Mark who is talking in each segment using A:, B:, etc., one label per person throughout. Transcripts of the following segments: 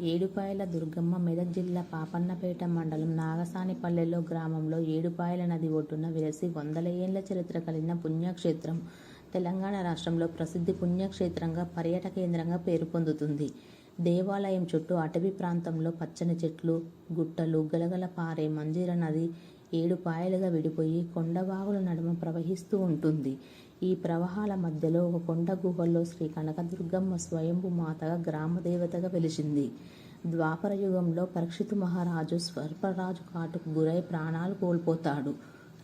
A: ఏడుపాయల దుర్గమ్మ మెదక్ జిల్లా పాపన్నపేట మండలం నాగసానిపల్లెలో గ్రామంలో ఏడుపాయల నది ఒడ్డున వెలసి వందల ఏళ్ళ చరిత్ర కలిగిన పుణ్యక్షేత్రం. తెలంగాణ రాష్ట్రంలో ప్రసిద్ధి పుణ్యక్షేత్రంగా పర్యాటక కేంద్రంగా పేరు పొందుతుంది. దేవాలయం చుట్టూ అటవీ ప్రాంతంలో పచ్చని చెట్లు గుట్టలు గలగల పారే మంజీర నది ఏడు పాయలుగా విడిపోయి కొండవాగుల నడుమ ప్రవహిస్తూ ఉంటుంది. ఈ ప్రవాహాల మధ్యలో ఒక కొండ గుహల్లో శ్రీ కనకదుర్గమ్మ స్వయంభు మాతగా గ్రామదేవతగా వెలిచింది ద్వాపర యుగంలో పరీక్షితు మహారాజు స్వర్పరాజు కాటుకు గురై ప్రాణాలు కోల్పోతాడు.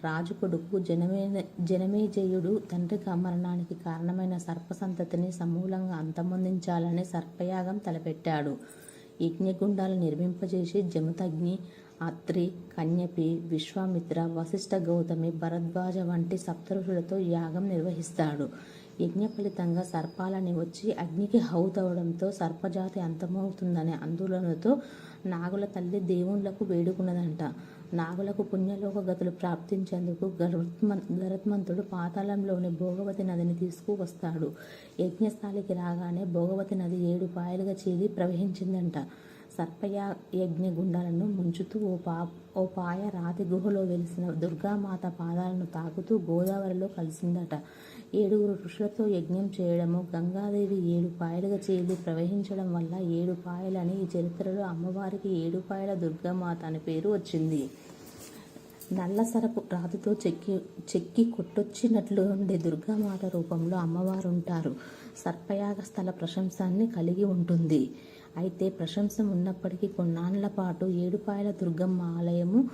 A: రాజు కొడుకు జనమే జనమేజయుడు తండ్రి మరణానికి కారణమైన సర్పసంతతిని సమూలంగా అంతమొందించాలని సర్పయాగం తలపెట్టాడు. యజ్ఞగుండాలు నిర్మింపజేసి జమతగ్ని అత్రి కన్యపి విశ్వామిత్ర వశిష్ఠ గౌతమి భరద్వాజ వంటి సప్తరుషులతో యాగం నిర్వహిస్తాడు. యజ్ఞ ఫలితంగా సర్పాలని వచ్చి అగ్నికి హౌతవడంతో సర్పజాతి అంతమవుతుందనే ఆందోళనతో నాగుల తల్లి దేవుళ్ళకు వేడుకున్నదంట. నాగులకు పుణ్యలోక గతులు ప్రాప్తించేందుకు గరుత్మన్ గరుత్మంతుడు పాతాళంలోని భోగవతి నదిని తీసుకువస్తాడు. యజ్ఞస్థాలికి రాగానే భోగవతి నది ఏడు పాయలుగా చేది ప్రవహించిందంట. సర్పయా యజ్ఞ గుండాలను ముంచుతూ ఓ పా ఓ పాయ రాతి గుహలో వెలిసిన దుర్గామాత పాదాలను తాకుతూ గోదావరిలో కలిసిందట. ఏడుగురు ఋషులతో యజ్ఞం చేయడము గంగాదేవి ఏడు పాయలుగా చేరి ప్రవహించడం వల్ల ఏడు పాయలని ఈ చరిత్రలో అమ్మవారికి ఏడు పాయల దుర్గామాత అనే పేరు వచ్చింది. నల్ల సరపు రాతితో చెక్కి చెక్కి కొట్టొచ్చినట్లు ఉండే దుర్గామాత రూపంలో అమ్మవారు ఉంటారు సర్పయాగ స్థల ప్రశంసాన్ని కలిగి ఉంటుంది. అయితే ప్రశంసం ఉన్నప్పటికీ కొన్నాళ్ళ పాటు ఏడుపాయల దుర్గమ్మ ఆలయము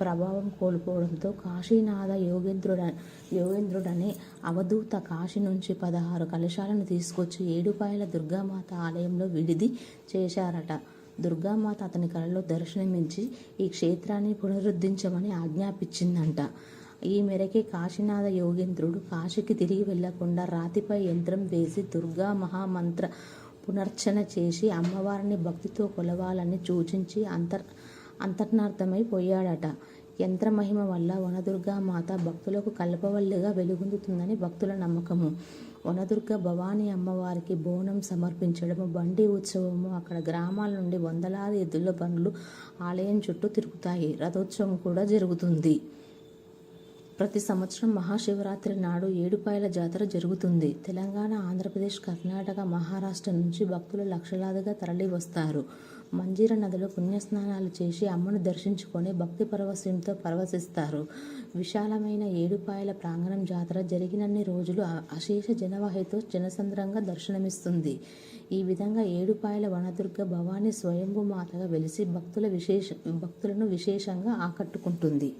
A: ప్రభావం కోల్పోవడంతో కాశీనాథ యోగేంద్రుడ యోగేంద్రుడనే అవధూత కాశీ నుంచి పదహారు కలశాలను తీసుకొచ్చి ఏడుపాయల దుర్గామాత ఆలయంలో విడిది చేశారట. దుర్గామాత అతని కళలో దర్శనమించి ఈ క్షేత్రాన్ని పునరుద్ధరించమని ఆజ్ఞాపించిందంట. ఈ మేరకే కాశీనాథ యోగేంద్రుడు కాశీకి తిరిగి వెళ్ళకుండా రాతిపై యంత్రం వేసి దుర్గా మహామంత్ర పునర్చన చేసి అమ్మవారిని భక్తితో కొలవాలని సూచించి అంతర్ అంతర్నార్థమైపోయాడట యంత్రమహిమ వల్ల వనదుర్గా మాత భక్తులకు కల్పవల్లిగా వెలుగొందుతుందని భక్తుల నమ్మకము. వనదుర్గ భవానీ అమ్మవారికి బోనం సమర్పించడము బండి ఉత్సవము అక్కడ గ్రామాల నుండి వందలాది ఎద్దుల బండ్లు ఆలయం చుట్టూ తిరుగుతాయి. రథోత్సవం కూడా జరుగుతుంది. ప్రతి సంవత్సరం మహాశివరాత్రి నాడు ఏడుపాయల జాతర జరుగుతుంది. తెలంగాణ ఆంధ్రప్రదేశ్ కర్ణాటక మహారాష్ట్ర నుంచి భక్తులు లక్షలాదిగా తరలి వస్తారు మంజీర నదిలో పుణ్యస్నానాలు చేసి అమ్మను దర్శించుకొని భక్తి పరవశంతో పరవశిస్తారు. విశాలమైన ఏడుపాయల ప్రాంగణం జాతర జరిగినన్ని రోజులు అశేష జనవాహితో జనసంద్రంగా దర్శనమిస్తుంది. ఈ విధంగా ఏడుపాయల వనదుర్గ భవానీ స్వయంభూ మాతగా వెలిసి భక్తుల విశేష భక్తులను విశేషంగా ఆకట్టుకుంటుంది.